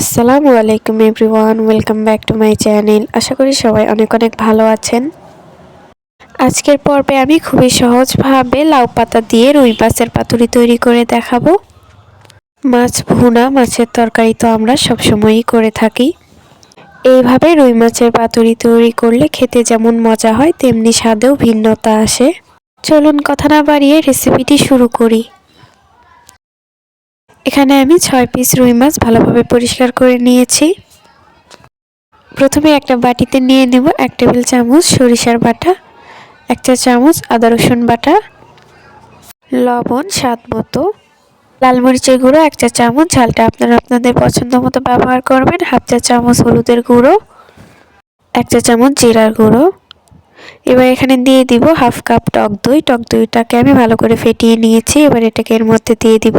আসসালামু আলাইকুম everyone, welcome back to my channel. আশা করি সবাই অনেক অনেক ভালো আছেন। আজকের পর্বে আমি খুবই সহজভাবে লাউ পাতা দিয়ে রুই মাছের পাতুরি তৈরি করে দেখাবো। মাছ ভুনা, মাছের তরকারি তো আমরা সবসময়ই করে থাকি। এইভাবে রুই মাছের পাতুরি তৈরি করলে খেতে যেমন মজা হয়, তেমনি স্বাদেও ভিন্নতা আসে। চলুন কথা না বাড়িয়ে রেসিপিটি শুরু করি। এখানে আমি ছয় পিস রুই মাছ ভালোভাবে পরিষ্কার করে নিয়েছি। প্রথমে একটা বাটিতে নিয়ে নেব এক টেবিল চামচ সরিষার বাটা, এক চা চামচ আদা রসুন বাটা, লবণ স্বাদ মতো, লাল মরিচের গুঁড়ো, এক চা চামচ ঝালটা আপনারা আপনাদের পছন্দ মতো ব্যবহার করবেন, হাফ চা চামচ হলুদের গুঁড়ো, এক চা চামচ জিরার গুঁড়ো। এবার এখানে দিয়ে দিব হাফ কাপ টক দই, টক দইটাকে আমি ভালো করে ফেটিয়ে নিয়েছি, এবার এটাকে এর মধ্যে দিয়ে দিব।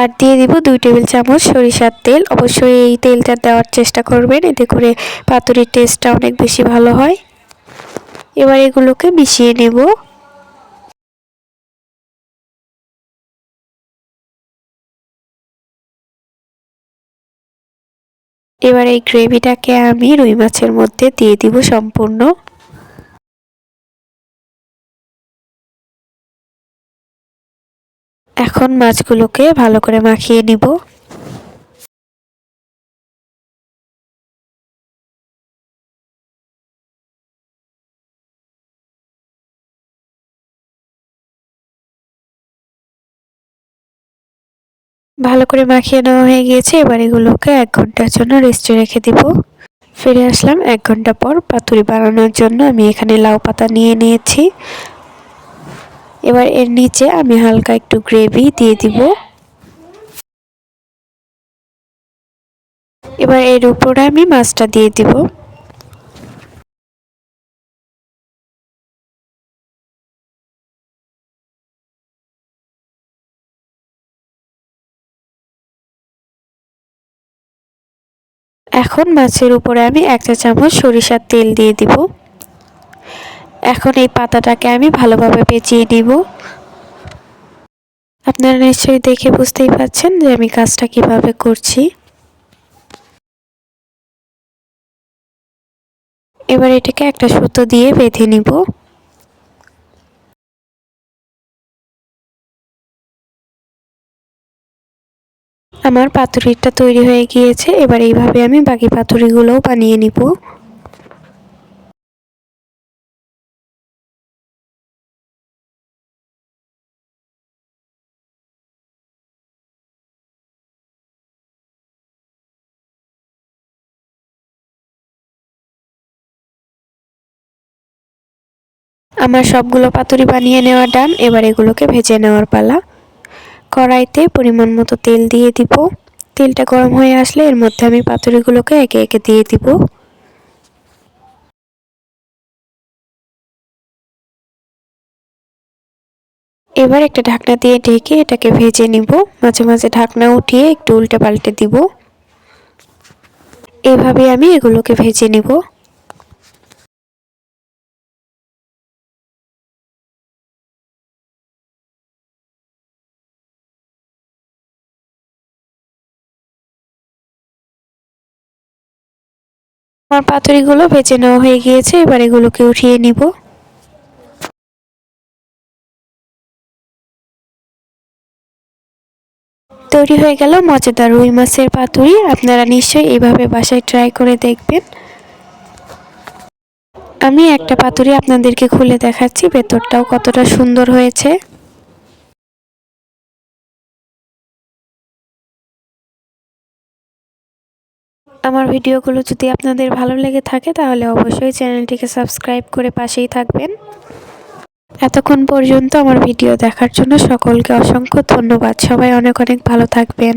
আর দিয়ে দিব দুই টেবিল চামচ সরিষার তেল। অবশ্যই এই তেলটা দেওয়ার চেষ্টা করবেন, এতে করে পাতুরির টেস্টটা অনেক বেশি ভালো হয়। এবার এগুলোকে মিশিয়ে নেব। এবার এই গ্রেভিটাকে আমি রুই মাছের মধ্যে দিয়ে দিব সম্পূর্ণ। এখন মাছগুলোকে ভালো করে মাখিয়ে নিব। ভালো করে মাখিয়ে নেওয়া হয়ে গিয়েছে, এবার এগুলোকে এক ঘণ্টার জন্য রেস্টে রেখে দিব। ফিরে আসলাম এক ঘণ্টা পর পাতুরি বানানোর জন্য। আমি এখানে লাউ পাতা নিয়ে নিয়েছি। এবার এর নিচে আমি হালকা একটু গ্রেভি দিয়ে দিব। এবার এর উপরে আমি মাছটা দিয়ে দিব। এখন মাছের উপরে আমি একটা চামচ সরিষার তেল দিয়ে দিব। এখন এই পাতাটাকে আমি ভালোভাবে পেঁচিয়ে নিব। আপনারা নিশ্চয়ই দেখে বুঝতেই পাচ্ছেন যে আমি কাজটা কীভাবে করছি। এবার এটাকে একটা সুতো দিয়ে বেঁধে নিব। আমার পাতুরিটা তৈরি হয়ে গিয়েছে, এবার এইভাবে আমি বাকি পাতুরিগুলোও বানিয়ে নিব। আমার সবগুলো পাতুরি বানিয়ে নেওয়া ডান, এবার এগুলোকে ভেজে নেওয়ার পালা। কড়াইতে পরিমাণ মতো তেল দিয়ে দিব। তেলটা গরম হয়ে আসলে এর মধ্যে আমি পাতুরিগুলোকে একে একে দিয়ে দিব। এবার একটা ঢাকনা দিয়ে ঢেকে এটাকে ভেজে নিব। মাঝে মাঝে ঢাকনা উঠিয়ে একটু উল্টে পাল্টে দিব। এভাবে আমি এগুলোকে ভেজে নিব। আমার পাতুরিগুলো ভেজে নেওয়া হয়ে গিয়েছে, এবার এগুলোকে উঠিয়ে নিব। তৈরি হয়ে গেল মজাদার রুই মাছের পাতুরি। আপনারা নিশ্চয়ই এইভাবে বাসায় ট্রাই করে দেখবেন। আমি একটা পাতুরি আপনাদেরকে খুলে দেখাচ্ছি, ভেতরটাও কতটা সুন্দর হয়েছে। আমার ভিডিওগুলো যদি আপনাদের ভালো লেগে থাকে, তাহলে অবশ্যই চ্যানেলটিকে সাবস্ক্রাইব করে পাশেই থাকবেন। এতক্ষণ পর্যন্ত আমার ভিডিও দেখার জন্য সকলকে অসংখ্য ধন্যবাদ। সবাই অনেক অনেক ভালো থাকবেন।